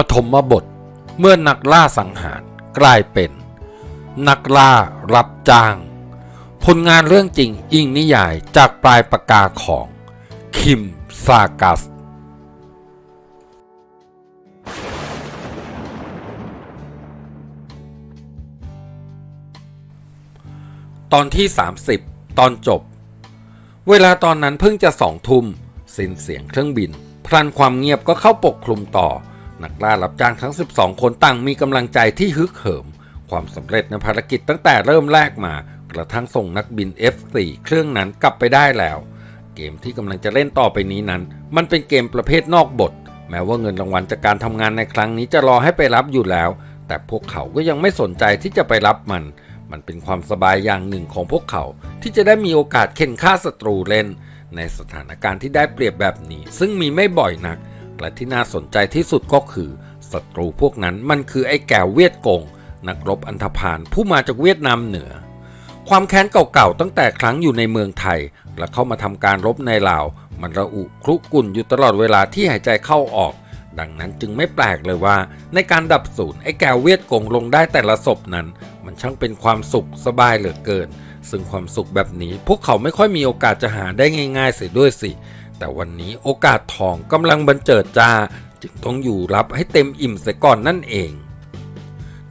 ปฐมบทเมื่อนักล่าสังหารกลายเป็น นักล่ารับจ้าง ผลงานเรื่องจริงอิงนิยายจากปลายปากกาของ คิมซากัส ตอนที่ 30 ตอนจบ เวลาตอนนั้นเพิ่งจะสองทุ่มสิ้นเสียงเครื่องบิน พลันความเงียบก็เข้าปกคลุมต่อ นักล่ารับจ้างทั้ง 12 คนต่างมีกำลังใจที่ฮึกเหิม ความสำเร็จในภารกิจตั้งแต่เริ่มแรกมา กระทั่งส่งนักบิน F4 เครื่องนั้นกลับไปได้แล้ว เกมที่กำลังจะเล่นต่อไปนี้นั้น มันเป็นเกมประเภทนอกบท แม้ว่าเงินรางวัลจากการทำงานในครั้งนี้จะรอให้ไปรับอยู่แล้ว แต่พวกเขาก็ยังไม่สนใจที่จะไปรับมัน มันเป็นความสบายอย่างหนึ่งของพวกเขา ที่จะได้มีโอกาสเข็นฆ่าศัตรูเล่น ในสถานการณ์ที่ได้เปรียบแบบนี้ ซึ่งมีไม่บ่อยนัก และที่น่าสนใจที่สุดก็คือศัตรูพวกนั้นมันคือไอ้แก่เวียดกง นักรบอันธพาลผู้มาจากเวียดนามเหนือ ความแค้นเก่าๆตั้งแต่ครั้งอยู่ในเมืองไทย และเข้ามาทำการรบในลาว มันระอุครุกุ่นอยู่ตลอดเวลาที่หายใจเข้าออก ดังนั้นจึงไม่แปลกเลยว่า ในการดับสูญไอ้แก้วเวียดกงลงได้แต่ละศพนั้น มันช่างเป็นความสุขสบายเหลือเกิน ซึ่งความสุขแบบนี้พวกเขาไม่ค่อยมีโอกาสจะหาได้ง่าย ๆ เสียด้วยสิ แต่วันนี้โอกาสทองกำลังบันเจิดจ้าจึงต้องอยู่รับให้เต็มอิ่มเสียก่อนนั่นเอง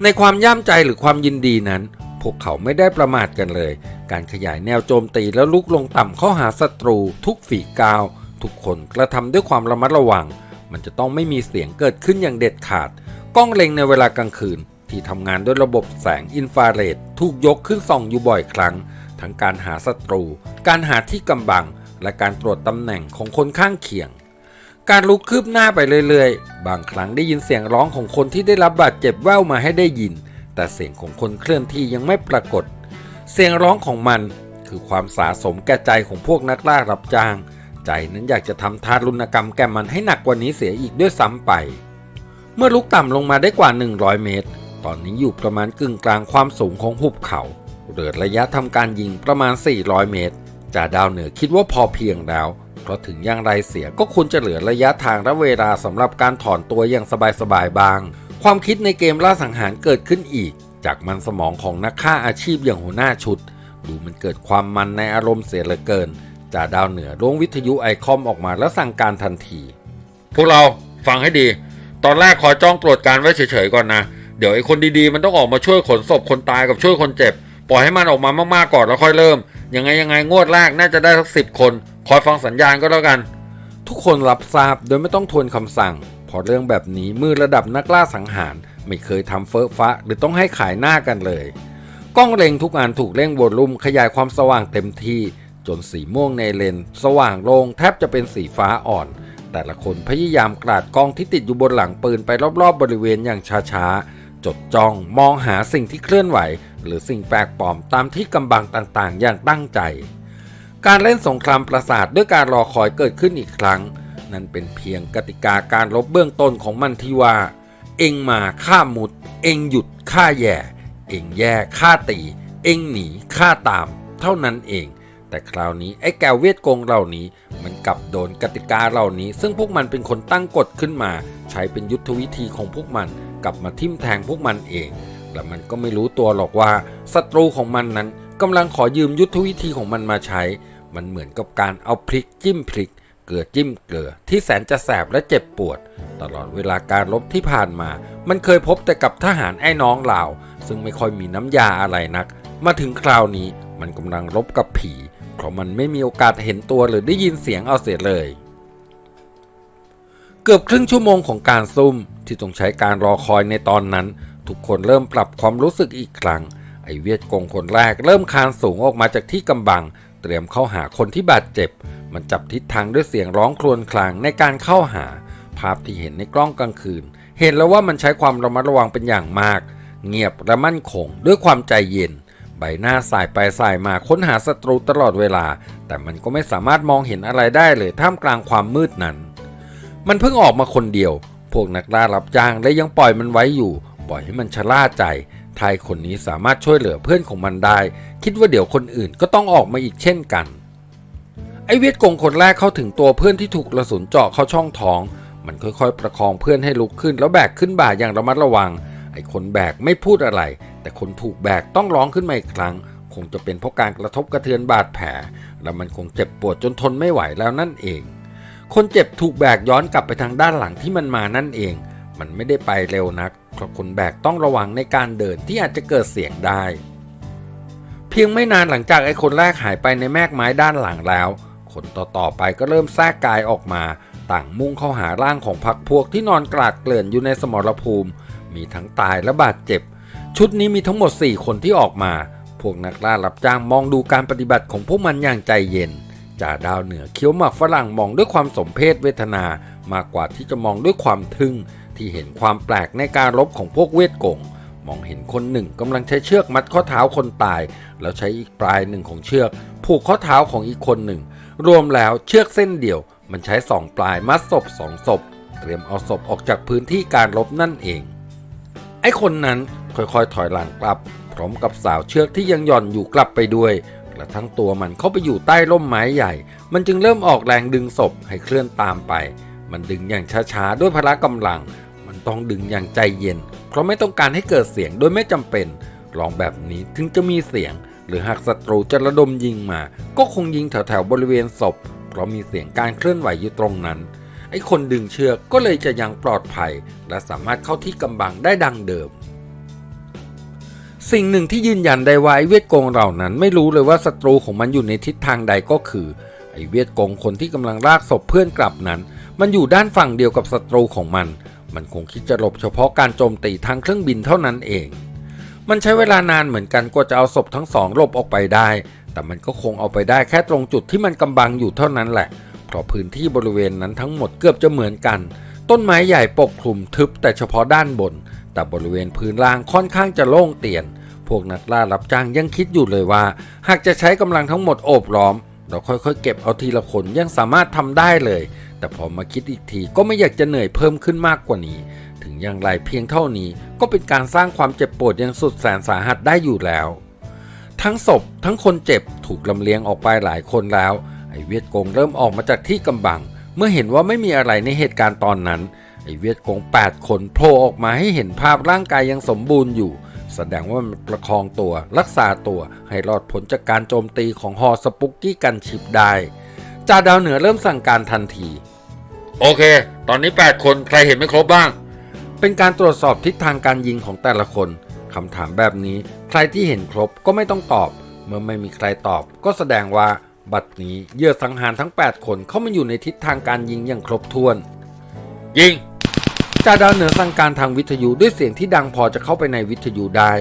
ในความย่ามใจหรือความยินดีนั้น พวกเขาไม่ได้ประมาทกันเลย การขยายแนวโจมตีแล้วลุกลงต่ำเข้าหาศัตรูทุกฝีก้าว ทุกคนกระทำด้วยความระมัดระวัง มันจะต้องไม่มีเสียงเกิดขึ้นอย่างเด็ดขาด กล้องเล็งในเวลากลางคืน ที่ทำงานด้วยระบบแสงอินฟราเรดถูกยกขึ้นส่องอยู่บ่อยครั้ง ทั้งการหาศัตรู การหาที่กำบัง และการตรวจตำแหน่งของคนข้างเคียง การลุกคืบหน้าไปเรื่อยๆ บางครั้งได้ยินเสียงร้องของคนที่ได้รับบาดเจ็บแว่วมาให้ได้ยิน แต่เสียงของคนเคลื่อนที่ยังไม่ปรากฏ เสียงร้องของมันคือความสาสมแก่ใจของพวกนักล่ารับจ้าง ใจนั้นอยากจะทำทารุณกรรมแก่มันให้หนักกว่านี้เสียอีกด้วยซ้ำไป เมื่อลุกต่ำลงมาได้กว่า 100 เมตร ตอนนี้อยู่ประมาณกึ่งกลางความสูงของหุบเขา เหลือระยะทำการยิงประมาณ 400 เมตร จ่าดาวเหนือคิดว่าพอเพียงแล้ว เพราะถึงอย่างไรเสียก็ควรจะเหลือระยะทางและเวลาสำหรับการถอนตัวอย่างสบายๆบาง ความคิดในเกมล่าสังหารเกิดขึ้นอีก จากมันสมองของนักฆ่าอาชีพอย่างหัวหน้าชุด ดูมันเกิดความมันในอารมณ์เสียเหลือเกินจ่าดาวเหนือล้วงวิทยุไอคอมออกมาแล้วสั่งการทันที พวกเราฟังให้ดี ตอนแรกขอจ้องตรวจการไว้เฉยๆก่อนนะ เดี๋ยวไอ้คนดีๆ มันต้องออกมาช่วยขนศพคนตายกับช่วยคนเจ็บ ปล่อยให้มันออกมามากๆก่อนแล้วค่อยเริ่ม ยังไงยังไงงวดแรกน่าจะได้สักสิบคน คอยฟังสัญญาณก็แล้วกัน ทุกคนรับทราบโดยไม่ต้องทวนคำสั่ง พอเรื่องแบบนี้มือระดับนักล่าสังหาร ไม่เคยทำเฟ้อฟ้าหรือต้องให้ขายหน้ากันเลย กล้องเล็งทุกอันถูกเร่งวอลลุ่มขยายความสว่างเต็มที่ จนสีม่วงในเลนส์สว่างลงแทบจะเป็นสีฟ้าอ่อน แต่ละคนพยายามกราดกล้องที่ติดอยู่บนหลังปืนไปรอบๆบริเวณอย่างช้าๆจดจ้องมองหาสิ่งที่เคลื่อนไหว หรือสิ่งแปลกปลอมตามที่กำบังต่างๆ อย่างตั้งใจ การเล่นสงครามประสาทด้วยการรอคอยเกิดขึ้นอีกครั้ง นั่นเป็นเพียงกติกาการลบเบื้องต้นของมันที่ว่า เองมาฆ่ามุด เองหยุดฆ่าแย่ เองแย่ฆ่าตี เองหนีฆ่าตาม เท่านั้นเองแต่คราวนี้ไอ้แกวเวทกงเหล่านี้ มันกลับโดนกติกาเหล่านี้ ซึ่งพวกมันเป็นคนตั้งกฎขึ้นมา ใช้เป็นยุทธวิธีของพวกมัน กลับมาทิ่มแทงพวกมันเอง และมันก็ไม่รู้ตัวหรอกว่าศัตรูของมันนั้นกำลังขอยืมยุทธวิธีของมันมาใช้ มันเหมือนกับการเอาพริกจิ้มพริก เกลือจิ้มเกลือที่แสนจะแสบและเจ็บปวด ตลอดเวลาการรบที่ผ่านมา มันเคยพบแต่กับทหารไอ้น้องเหล่าซึ่งไม่ค่อยมีน้ำยาอะไรนัก มาถึงคราวนี้มันกำลังรบกับผี เพราะมันไม่มีโอกาสเห็นตัวหรือได้ยินเสียงเอาเสียเลย เกือบครึ่งชั่วโมงของการซุ่มที่ต้องใช้การรอคอยในตอนนั้น ทุกคนเริ่มปรับความรู้สึกอีกครั้ง ไอเวียดกงคนแรกเริ่มคานสูงออกมาจากที่กำบัง เตรียมเข้าหาคนที่บาดเจ็บ มันจับทิศทางด้วยเสียงร้องครวญครางในการเข้าหา ภาพที่เห็นในกล้องกลางคืน เห็นแล้วว่ามันใช้ความระมัดระวังเป็นอย่างมาก เงียบและมั่นคงด้วยความใจเย็น ใบหน้าสายไปสายมาค้นหาศัตรูตลอดเวลา แต่มันก็ไม่สามารถมองเห็นอะไรได้เลยท่ามกลางความมืดนั้น มันเพิ่งออกมาคนเดียวพวกนักล่ารับจ้างและยังปล่อยมันไว้อยู่ ปล่อยให้มันชะล่าใจทายคนนี้สามารถช่วยเหลือเพื่อนของมันได้ คิดว่าเดี๋ยวคนอื่นก็ต้องออกมาอีกเช่นกัน ไอเวียดกงคนแรกเข้าถึงตัวเพื่อนที่ถูกกระสุนเจาะเข้าช่องท้อง มันค่อยๆ ประคองเพื่อนให้ลุกขึ้น แล้วแบกขึ้นบ่าอย่างระมัดระวัง ไอคนแบกไม่พูดอะไร แต่คนถูกแบกต้องร้องขึ้นมาอีกครั้ง คงจะเป็นเพราะการกระทบกระเทือนบาดแผล แล้วมันคงเจ็บปวดจนทนไม่ไหวแล้วนั่นเอง คนเจ็บถูกแบกย้อนกลับไปทางด้านหลังที่มันมานั่นเอง มันไม่ได้ไปเร็วนัก เพราะคนแบกต้องระวังในการเดินที่อาจจะเกิดเสียงได้ เพียงไม่นานหลังจากไอ้คนแรกหายไปในแมกไม้ด้านหลังแล้ว คนต่อๆไปก็เริ่มแทรกกายออกมา ต่างมุ่งเข้าหาร่างของพักพวกที่นอนกราดเกลื่อนอยู่ในสมรภูมิ มีทั้งตายและบาดเจ็บ ชุดนี้มีทั้งหมด 4 คนที่ออกมา พวกนักล่ารับจ้างมองดูการปฏิบัติของพวกมันอย่างใจเย็นจ่าดาวเหนือเคี้ยวหมากฝรั่งมองด้วยความสมเพศเวทนามากกว่าที่จะมองด้วยความทึ่ง ที่เห็นความแปลกในการรบของพวกเวทกงมองเห็นคนหนึ่งกำลังใช้เชือกมัดข้อเท้าคนตาย แล้วใช้อีกปลายหนึ่งของเชือก ผูกข้อเท้าของอีกคนหนึ่ง รวมแล้วเชือกเส้นเดียว มันใช้สองปลายมัดศพสองศพ เตรียมเอาศพออกจากพื้นที่การรบนั่นเอง ไอ้คนนั้นค่อยๆถอยหลังกลับ พร้อมกับสาวเชือกที่ยังหย่อนอยู่กลับไปด้วยกระทั่งตัวมันเข้าไปอยู่ใต้ร่มไม้ใหญ่ มันจึงเริ่มออกแรงดึงศพให้เคลื่อนตามไป มันดึงอย่างช้าๆด้วยพละกำลัง ต้องดึงอย่างใจเย็น เพราะไม่ต้องการให้เกิดเสียงโดยไม่จำเป็น ลองแบบนี้ถึงจะมีเสียง หรือหากศัตรูจะระดมยิงมา ก็คงยิงแถวๆบริเวณศพ เพราะมีเสียงการเคลื่อนไหวอยู่ตรงนั้น ไอ้คนดึงเชือกก็เลยจะยังปลอดภัย และสามารถเข้าที่กำบังได้ดังเดิมสิ่งหนึ่งที่ยืนยันได้ว่าไอ้เวทกงเหล่านั้นไม่รู้เลยว่าศัตรูของมันอยู่ในทิศทางใดก็คือ ไอ้เวทกงคนที่กำลังลากศพเพื่อนกลับนั้น มันอยู่ด้านฝั่งเดียวกับศัตรูของมัน มันคงคิดจะหลบเฉพาะการโจมตีทางเครื่องบินเท่านั้นเอง มันใช้เวลานานเหมือนกันกว่าจะเอาศพทั้งสองหลบออกไปได้ แต่มันก็คงเอาไปได้แค่ตรงจุดที่มันกำบังอยู่เท่านั้นแหละ เพราะพื้นที่บริเวณนั้นทั้งหมดเกือบจะเหมือนกัน ต้นไม้ใหญ่ปกคลุมทึบแต่เฉพาะด้านบน แต่บริเวณพื้นล่างค่อนข้างจะโล่งเตียน พวกนักล่ารับจ้างยังคิดอยู่เลยว่า หากจะใช้กำลังทั้งหมดโอบล้อม เราค่อยๆ เก็บเอาทีละคนยังสามารถทำได้เลย แต่พอมาคิดอีกทีก็ไม่อยากจะเหนื่อยเพิ่มขึ้นมากกว่านี้ ถึงอย่างไรเพียงเท่านี้ก็เป็นการสร้างความเจ็บปวดอย่างสุดแสนสาหัสได้อยู่แล้ว ทั้งศพทั้งคนเจ็บถูกลำเลียงออกไปหลายคนแล้ว ไอเวียดกงเริ่มออกมาจากที่กำบัง เมื่อเห็นว่าไม่มีอะไรในเหตุการณ์ตอนนั้น ไอเวียดกง 8 คนโผล่ออกมาให้เห็นภาพร่างกายยังสมบูรณ์อยู่แสดงว่ามันประคองตัวรักษาตัวให้รอดพ้นจากการโจมตีของฮอสปุกกี้กันชิปได้ จ่าดาวเหนือเริ่มสั่งการทันที โอเค ตอนนี้ 8 คนใครเห็นไม่ครบบ้าง เป็นการตรวจสอบทิศทางการยิงของแต่ละคนคำถามแบบนี้ใครที่เห็นครบก็ไม่ต้องตอบ เมื่อไม่มีใครตอบ ก็แสดงว่าบัดนี้เหยื่อสังหารทั้ง 8 คนเข้ามาอยู่ในทิศทางการยิงอย่างครบถ้วน ยิงจ่าดาวเหนือสั่งการทางวิทยุด้วยเสียงที่ดังพอจะเข้าไปในวิทยุได้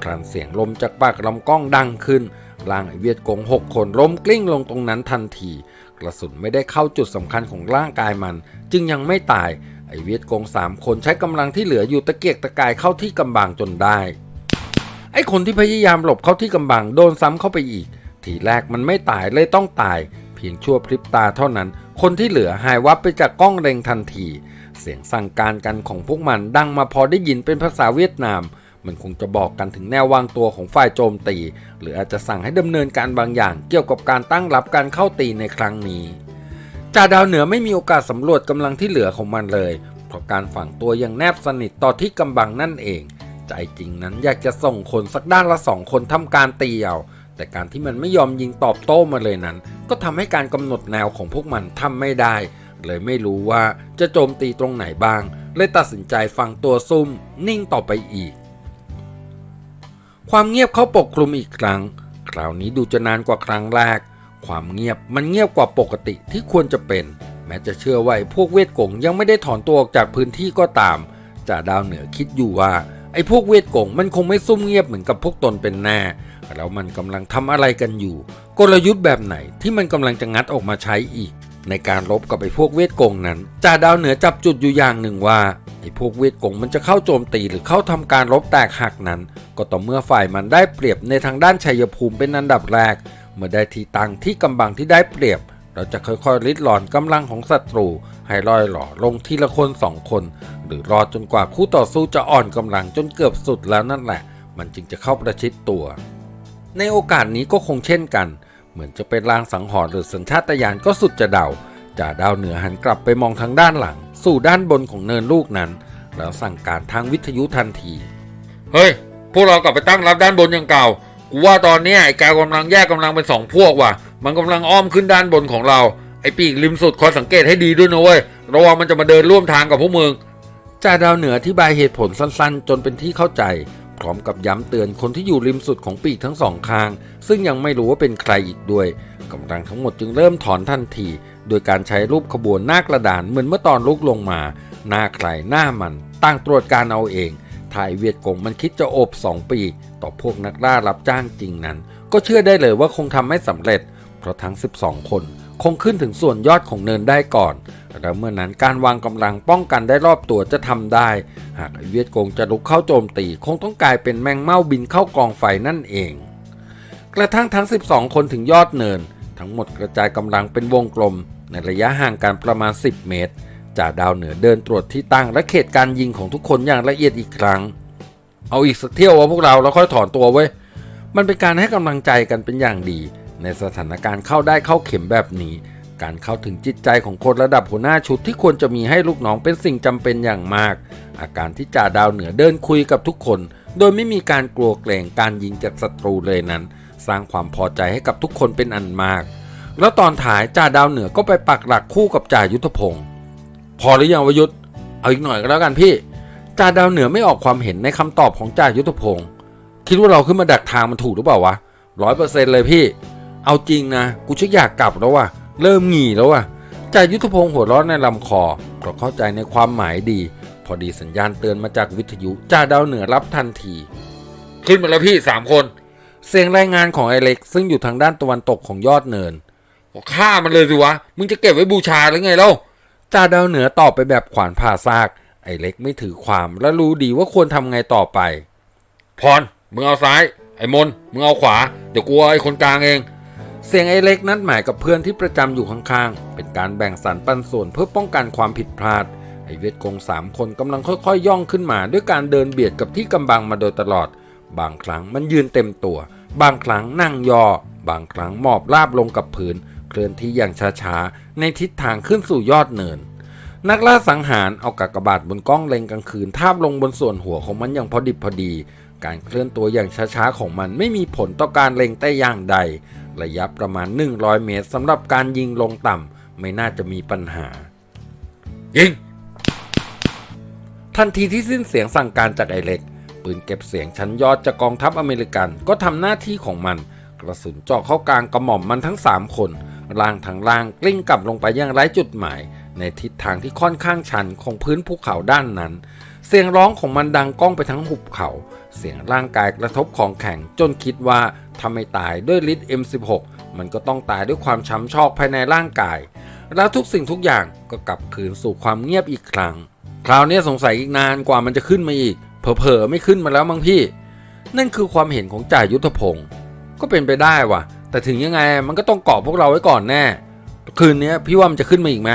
พลันเสียงลมจากปากลำกล้องดังขึ้นร่างไอเวียดกงหกคนล้มกลิ้งลงตรงนั้นทันที กระสุนไม่ได้เข้าจุดสำคัญของร่างกายมัน จึงยังไม่ตาย ไอเวียดกงสามคนใช้กำลังที่เหลืออยู่ตะเกียกตะกายเข้าที่กำบังจนได้ ไอคนที่พยายามหลบเข้าที่กำบังโดนซ้ำเข้าไปอีก ทีแรกมันไม่ตายเลยต้องตาย เพียงชั่วพริบตาเท่านั้น คนที่เหลือหายวับไปจากกล้องเร็งทันที เสียงสั่งการกันของพวกมันดังมาพอได้ยินเป็นภาษาเวียดนาม มันคงจะบอกกันถึงแนววางตัวของฝ่ายโจมตี หรืออาจจะสั่งให้ดำเนินการบางอย่างเกี่ยวกับการตั้งรับการเข้าตีในครั้งนี้จ่าดาวเหนือไม่มีโอกาสสำรวจกำลังที่เหลือของมันเลย เพราะการฝังตัวย่างแนบสนิทต่อที่กำบังนั่นเอง ใจจริงนั้นอยากจะส่งคนสักด้านละสองคนทำการตีเอาแต่การที่มันไม่ยอมยิงตอบโต้มาเลยนั้น ก็ทำให้การกำหนดแนวของพวกมันทำไม่ได้ เลยไม่รู้ว่าจะโจมตีตรงไหนบ้าง เลยตัดสินใจฟังตัวซุ่มนิ่งต่อไปอีก ความเงียบเข้าปกคลุมอีกครั้ง คราวนี้ดูจะนานกว่าครั้งแรก ความเงียบมันเงียบกว่าปกติที่ควรจะเป็น แม้จะเชื่อว่าพวกเวทกงยังไม่ได้ถอนตัวออกจากพื้นที่ก็ตามจ่าดาวเหนือคิดอยู่ว่า ไอ้พวกเวทกงมันคงไม่ซุ่มเงียบเหมือนกับพวกตนเป็นแน่แล้วมันกำลังทำอะไรกันอยู่ กลยุทธ์แบบไหนที่มันกำลังจะงัดออกมาใช้อีก ในการรบกับไอ้พวกเวทกงนั้นจ่าดาวเหนือจับจุดอยู่อย่างหนึ่งว่าไอ้พวกเวทกงมันจะเข้าโจมตีหรือเข้าทำการรบแตกหักนั้น ก็ต่อเมื่อฝ่ายมันได้เปรียบในทางด้านชัยภูมิเป็นอันดับแรก เมื่อได้ที่ตั้งที่กำบังที่ได้เปรียบ เราจะค่อยๆริดรอนกำลังของศัตรู ให้ลอยหล่อลงทีละคนสองคน หรือรอจนกว่าคู่ต่อสู้จะอ่อนกำลังจนเกือบสุดแล้วนั่นแหละ มันจึงจะเข้าประชิดตัว ในโอกาสนี้ก็คงเช่นกัน เหมือนจะเป็นลางสังหรณ์หรือสัญชาตญาณก็สุดจะเดาจ่าดาวเหนือหันกลับไปมองทางด้านหลัง สู่ด้านบนของเนินลูกนั้น แล้วสั่งการทางวิทยุทันที เฮ้ย พวกเรากลับไปตั้งรับด้านบนอย่างเก่า กูว่าตอนเนี้ยไอ้แกกำลังแยกกำลังเป็นสองพวกว่ะ มันกำลังอ้อมขึ้นด้านบนของเรา ไอ้ปีกริมสุดคอยสังเกตให้ดีด้วยนะเว้ย ระวังมันจะมาเดินร่วมทางกับพวกมึงจ่าดาวเหนืออธิบายเหตุผลสั้นๆ จนเป็นที่เข้าใจ พร้อมกับย้ำเตือนคนที่อยู่ริมสุดของปีกทั้งสองข้าง ซึ่งยังไม่รู้ว่าเป็นใครอีกด้วยกำลังทั้งหมดจึงเริ่มถอนทันที โดยการใช้รูปขบวนหน้ากระดานเหมือนเมื่อตอนลุกลงมา หน้าใครหน้ามันตั้งตรวจการเอาเองถ่ายเวียดกงมันคิดจะโอบสองปีต่อพวกนักล่ารับจ้างจริงนั้น ก็เชื่อได้เลยว่าคงทำไม่สำเร็จ เพราะทั้ง 12 คนคงขึ้นถึงส่วนยอดของเนินได้ก่อน แล้วเมื่อนั้นการวางกำลังป้องกันได้รอบตัวจะทำได้ หากไอเวียดกงจะลุกเข้าโจมตี คงต้องกลายเป็นแมงเม่าบินเข้ากองไฟนั่นเอง กระทั่งทั้ง 12 คนถึงยอดเนิน ทั้งหมดกระจายกำลังเป็นวงกลม ในระยะห่างกันประมาณ 10 เมตรจ่าดาวเหนือเดินตรวจที่ตั้งและเขตการยิงของทุกคนอย่างละเอียดอีกครั้ง เอาอีกสักเที่ยววะพวกเราแล้วค่อยถอนตัวเว้ยมันเป็นการให้กำลังใจกันเป็นอย่างดี ในสถานการณ์เข้าได้เข้าเข็มแบบนี้ การเข้าถึงจิตใจของคนระดับหัวหน้าชุดที่ควรจะมีให้ลูกน้องเป็นสิ่งจำเป็นอย่างมาก อาการที่จ่าดาวเหนือเดินคุยกับทุกคน โดยไม่มีการกลัวเกรงการยิงจากศัตรูเลยนั้น สร้างความพอใจให้กับทุกคนเป็นอันมาก แล้วตอนถ่ายจ่าดาวเหนือก็ไปปักหลักคู่กับจ่ายุทธพงศ์พอหรือยังวยุทธเอาอีกหน่อยก็แล้วกันพี่จ่าดาวเหนือไม่ออกความเห็นในคำตอบของจ่ายุทธพงศ์คิดว่าเราขึ้นมาดักทางมันถูกหรือเปล่าวะร้อยเปอร์เซ็นต์เลยพี่ เอาจริงนะ กูชักอยากกลับแล้วว่ะ เริ่มหงี่แล้วว่ะจ่ายุทธพงศ์หัวร้อนในลำคอเพราะเข้าใจในความหมายดี พอดีสัญญาณเตือนมาจากวิทยุจ่าดาวเหนือรับทันที ขึ้นมาแล้วพี่สามคน เสียงรายงานของไอเล็ก ซึ่งอยู่ทางด้านตะวันตกของยอดเนินก็ฆ่ามันเลยสิวะ มึงจะเก็บไว้บูชาหรือไงเล่าจ่าดาวเหนือตอบไปแบบขวานผ่าซาก ไอเล็กไม่ถือความและรู้ดีว่าควรทำไงต่อไป พร มึงเอาซ้าย ไอ้มน มึงเอาขวา เดี๋ยวกูเอาไอ้คนกลางเอง เสียงไอเล็กนัดหมายกับเพื่อนที่ประจำอยู่ข้างๆ เป็นการแบ่งสรรปันส่วนเพื่อป้องกันความผิดพลาด ไอเวทกงสามคนกำลังค่อยๆ ย่องขึ้นมา ด้วยการเดินเบียดกับที่กำบังมาโดยตลอด บางครั้งมันยืนเต็มตัว บางครั้งนั่งยอ บางครั้งหมอบราบลงกับพื้น เคลื่อนที่อย่างช้าๆ ในทิศทางขึ้นสู่ยอดเนิน นักล่าสังหารเอากากบาทบนกล้องเล็งกลางคืนทาบลงบนส่วนหัวของมันอย่างพอดิบพอดี การเคลื่อนตัวอย่างช้าๆของมันไม่มีผลต่อการเล็งแต่อย่างใด ระยะประมาณ 100 เมตรสำหรับการยิงลงต่ำไม่น่าจะมีปัญหา ยิง ทันทีที่สิ้นเสียงสั่งการจากไอเล็ก ปืนเก็บเสียงชั้นยอดจากกองทัพอเมริกันก็ทำหน้าที่ของมัน กระสุนเจาะเข้ากลางกระหม่อมมันทั้ง 3 คนล่างทั้งล่างกลิ้งกลับลงไปยังไร้จุดหมาย ในทิศทางที่ค่อนข้างชันของพื้นภูเขาด้านนั้นเสียงร้องของมันดังก้องไปทั้งหุบเขา เสียงร่างกายกระทบของแข็งจนคิดว่าถ้าไม่ตายด้วยฤทธิ์ M16 มันก็ต้องตายด้วยความช้ำชอกภายในร่างกาย แล้วทุกสิ่งทุกอย่างก็กลับคืนสู่ความเงียบอีกครั้ง คราวนี้สงสัยอีกนานกว่ามันจะขึ้นมาอีก เผลอๆไม่ขึ้นมาแล้วมั้งพี่ นั่นคือความเห็นของจ่ายุทธพงศ์ก็เป็นไปได้ว่ะ แต่ถึงยังไงมันก็ต้องเกาะพวกเราไว้ก่อนแน่ คืนนี้พี่ว่ามันจะขึ้นมาอีกไหม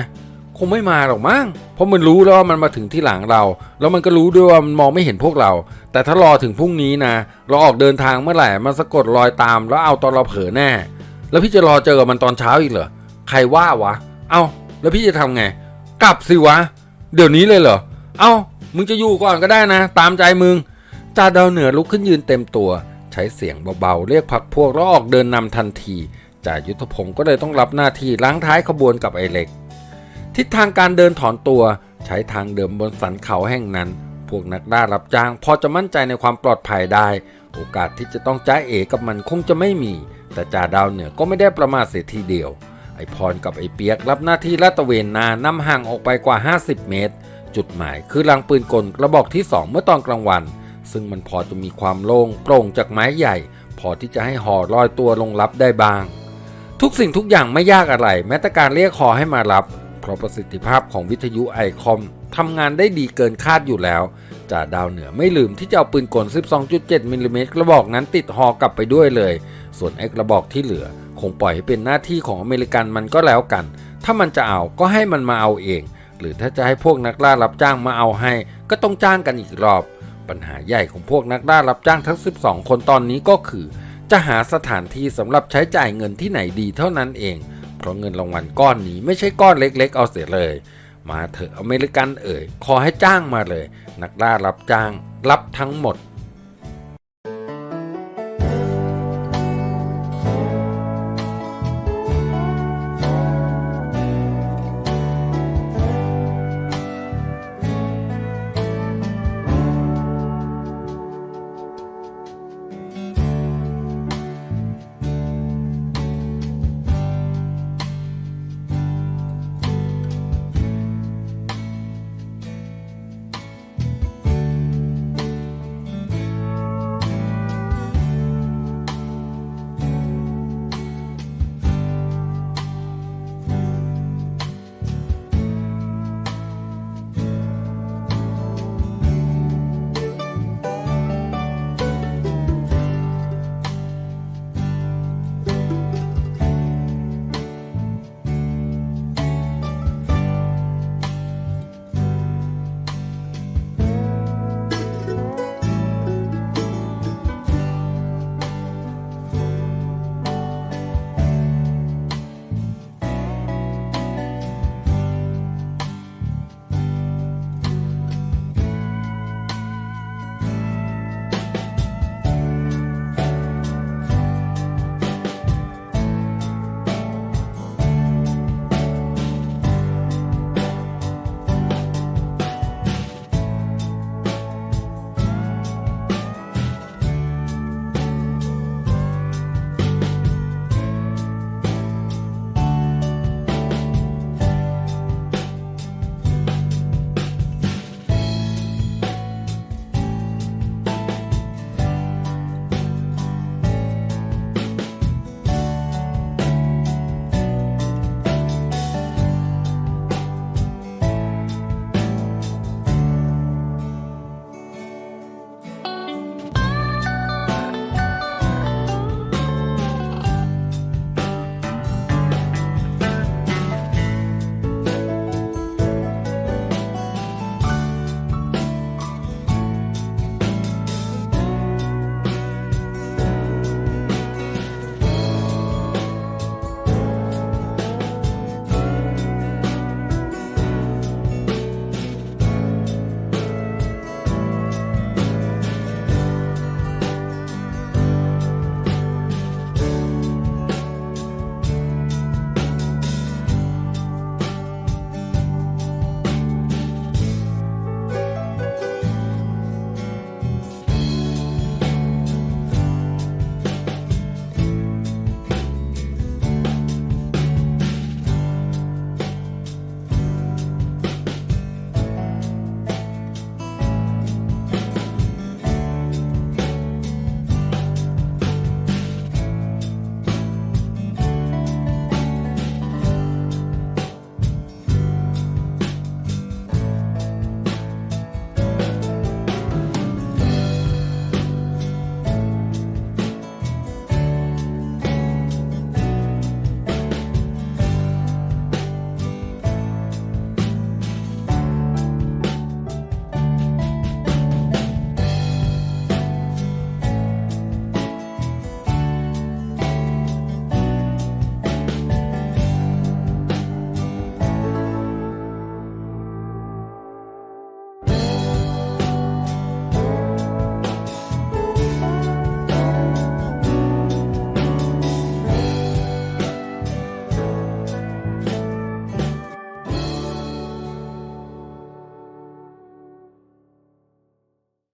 คงไม่มาหรอกมั้ง เพราะมันรู้แล้วว่ามันมาถึงที่หลังเรา แล้วมันก็รู้ด้วยว่ามันมองไม่เห็นพวกเรา แต่ถ้ารอถึงพรุ่งนี้นะ เราออกเดินทางเมื่อไหร่ มันสะกดรอยตาม แล้วเอาตอนเราเผลอแน่ แล้วพี่จะรอเจอมันตอนเช้าอีกเหรอ ใครว่าวะ เอ้า แล้วพี่จะทำไง กลับสิวะ เดี๋ยวนี้เลยเหรอ เอ้า มึงจะอยู่ก่อนก็ได้นะ ตามใจมึง จ่าดาวเหนือลุกขึ้นยืนเต็มตัว ใช้เสียงเบาๆ เรียกพักพวกแล้วออกเดินนำทันที จ่ายุทธพงศ์ก็เลยต้องรับหน้าที่ล้างท้ายขบวนกับไอเล็ก ทิศทางการเดินถอนตัวใช้ทางเดิมบนสันเขาแห่งนั้น พวกนักล่ารับจ้าง พอจะมั่นใจในความปลอดภัยได้ โอกาสที่จะต้องจ้าเอกับมันคงจะไม่มี แต่จ่าดาวเหนือก็ไม่ได้ประมาทเสียทีเดียว ไอพรกับไอเปียกรับหน้าที่ลาดตระเวนนานำห่างออกไปกว่า 50 เมตร จุดหมายคือลังปืนกลกระบอกที่2เมื่อตอนกลางวัน ซึ่งมันพอจะมีความโล่งโปร่งจากไม้ใหญ่ พอที่จะให้ห่อลอยตัวลงรับได้บ้าง ทุกสิ่งทุกอย่างไม่ยากอะไร แม้แต่การเรียกคอให้มารับ เพราะประสิทธิภาพของวิทยุไอคอมทำงานได้ดีเกินคาดอยู่แล้วจ่าดาวเหนือไม่ลืมที่จะเอาปืนกล 12.7 มิลลิเมตรกระบอกนั้นติดหอกลับไปด้วยเลย ส่วนไอ้กระบอกที่เหลือ คงปล่อยให้เป็นหน้าที่ของอเมริกันมันก็แล้วกัน ถ้ามันจะเอาก็ให้มันมาเอาเอง หรือถ้าจะให้พวกนักล่ารับจ้างมาเอาให้ ก็ต้องจ้างกันอีกรอบ ปัญหาใหญ่ของพวกนักล่ารับจ้างทั้ง 12 คนตอนนี้ก็คือ จะหาสถานที่สำหรับใช้จ่ายเงินที่ไหนดีเท่านั้นเอง เพราะเงินรางวัลก้อนนี้ไม่ใช่ก้อนเล็กๆ เอาเสียเลย มาเถอะอเมริกันเอ่ย ขอให้จ้างมาเลย นักล่ารับจ้าง รับทั้งหมด